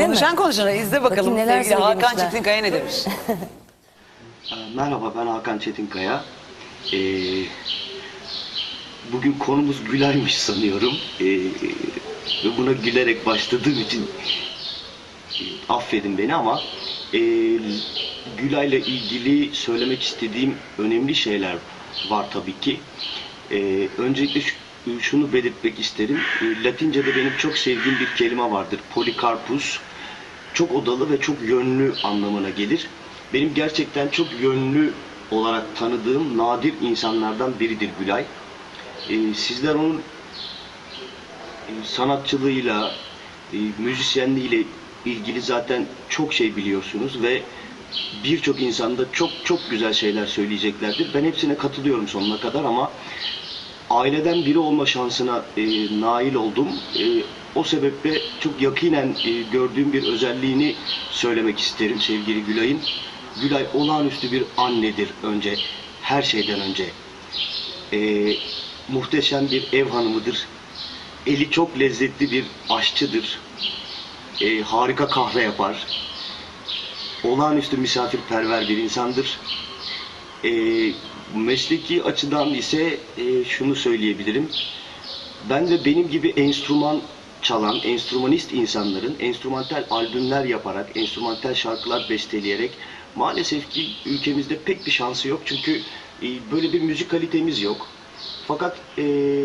Öyle mi? konuşan konuşana izle bakalım Bakayım neler sevgili Hakan söylemişler. Çetinkaya ne demiş. Ee, Merhaba ben Hakan Çetinkaya. Ee, bugün konumuz Gülay'mış sanıyorum. Ee, ve buna gülerek başladığım için e, affedin beni ama e, Gülay'la ilgili söylemek istediğim önemli şeyler var tabii ki. Ee, öncelikle şu- şunu belirtmek isterim. Ee, Latince'de benim çok sevdiğim bir kelime vardır. Polikarpus çok odalı ve çok yönlü anlamına gelir. Benim gerçekten çok yönlü olarak tanıdığım nadir insanlardan biridir Gülay. Ee, sizler onun e, sanatçılığıyla, e, müzisyenliğiyle ilgili zaten çok şey biliyorsunuz ve birçok insan da çok çok güzel şeyler söyleyeceklerdir. Ben hepsine katılıyorum sonuna kadar ama aileden biri olma şansına e, nail oldum. E, o sebeple çok yakinen e, gördüğüm bir özelliğini söylemek isterim sevgili Gülay'ın. Gülay olağanüstü bir annedir önce, her şeyden önce. E, muhteşem bir ev hanımıdır. Eli çok lezzetli bir aşçıdır. E, harika kahve yapar. Olağanüstü misafirperver bir insandır. E, mesleki açıdan ise e, şunu söyleyebilirim. Ben de benim gibi enstrüman çalan, enstrümanist insanların enstrümantal albümler yaparak, enstrümantal şarkılar besteleyerek maalesef ki ülkemizde pek bir şansı yok. Çünkü e, böyle bir müzik kalitemiz yok. Fakat e,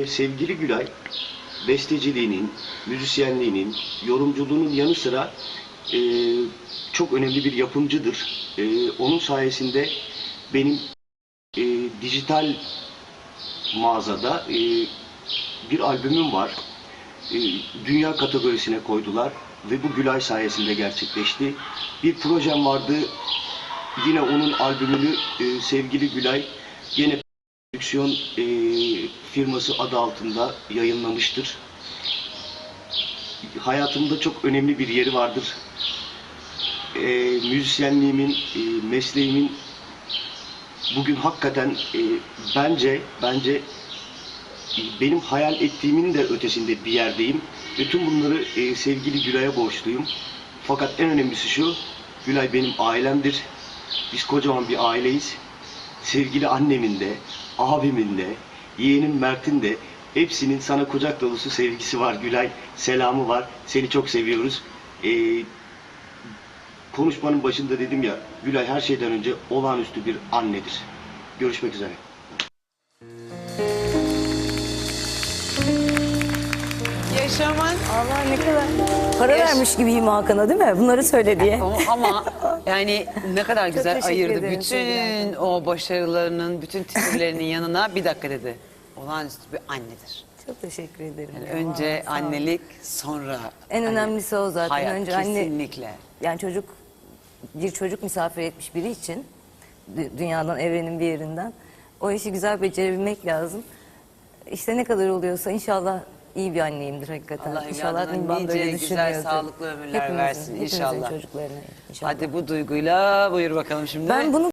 sevgili Gülay, besteciliğinin, müzisyenliğinin, yorumculuğunun yanı sıra e, çok önemli bir yapımcıdır. E, onun sayesinde benim e, dijital mağazada e, bir albümüm var. E, dünya kategorisine koydular ve bu Gülay sayesinde gerçekleşti. Bir projem vardı. Yine onun albümünü e, sevgili Gülay yine prodüksiyon e, firması adı altında yayınlamıştır. Hayatımda çok önemli bir yeri vardır. E, müzisyenliğimin, e, mesleğimin bugün hakikaten e, bence bence benim hayal ettiğimin de ötesinde bir yerdeyim. Bütün bunları e, sevgili Gülay'a borçluyum. Fakat en önemlisi şu, Gülay benim ailemdir. Biz kocaman bir aileyiz. Sevgili annemin de, abimin de, yeğenim Mert'in de hepsinin sana kucak dolusu sevgisi var Gülay. Selamı var. Seni çok seviyoruz. E, konuşmanın başında dedim ya, Gülay her şeyden önce olağanüstü bir annedir. Görüşmek üzere. Yaşaman Allah ne kadar para Yaş- vermiş gibiyim Hakan'a değil mi? Bunları söyle diye. ama, ama yani ne kadar güzel teşekkür ayırdı. ederim Bütün sevgili o başarılarının, bütün titrlerinin yanına bir dakika dedi. Olağanüstü bir annedir. Çok teşekkür ederim. Yani ya. önce Sağ ol. annelik, sonra En anne- önemlisi o zaten. Hayat, Önce anne- kesinlikle. Yani çocuk bir çocuk misafir etmiş biri için dü- dünyadan evrenin bir yerinden o işi güzel becerebilmek lazım. İşte ne kadar oluyorsa inşallah iyi bir anneyimdir hakikaten. Allah inşallah böyle güzel, sağlıklı ömürler Hepimizin- versin hepimizin inşallah. çocuklarına inşallah. Hadi bu duyguyla buyur bakalım şimdi. Ben bunu